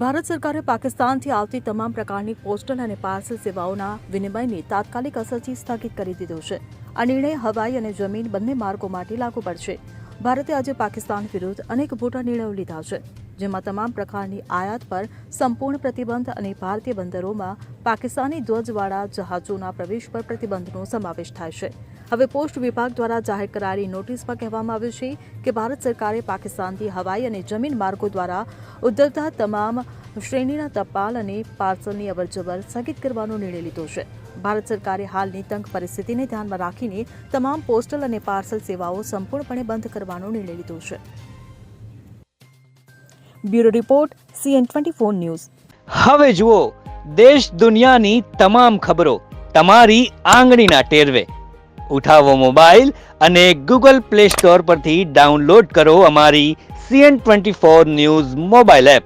ભારત સરકારે પાકિસ્તાનથી આવતી તમામ પ્રકારની પોસ્ટલ અને પાર્સલ સેવાઓના વિનિમયને તાત્કાલિક અસરથી સ્થગિત કરી દીધો છે. આ નિર્ણય હવાઈ અને જમીન બંને માર્ગો માટે લાગુ પડશે. ભારતે આજે પાકિસ્તાન વિરુદ્ધ અનેક મોટા નિર્ણયો લીધા છે, જેમાં તમામ પ્રકારની આયાત પર સંપૂર્ણ પ્રતિબંધ અને ભારતીય બંદરોમાં પાકિસ્તાની ધ્વજવાળા જહાજોના પ્રવેશ પર પ્રતિબંધનો સમાવેશ થાય છે. હવે પોસ્ટ વિભાગ દ્વારા જાહેર કરાયેલી નોટિસમાં કહેવામાં આવ્યું છે કે ભારત સરકારે પાકિસ્તાનથી હવાઈ અને જમીન માર્ગો દ્વારા ઉદ્ધવતા તમામ શ્રેણીના ટપાલ અને પાર્સલની અવરજવર સ્થગિત કરવાનો નિર્ણય લીધો છે. ભારત સરકારે હાલની તંગ પરિસ્થિતિને ધ્યાનમાં રાખીને તમામ પોસ્ટલ અને પાર્સલ સેવાઓ સંપૂર્ણપણે બંધ કરવાનો નિર્ણય લીધો છે. Bureau report, CN twenty four news. હવે જુઓ, દેશ દુનિયાની તમામ ખબરો તમારી આંગળીના ટેરવે. ઉઠાવો મોબાઈલ અને ગૂગલ પ્લે સ્ટોર પરથી ડાઉનલોડ કરો અમારી CN twenty four news mobile app.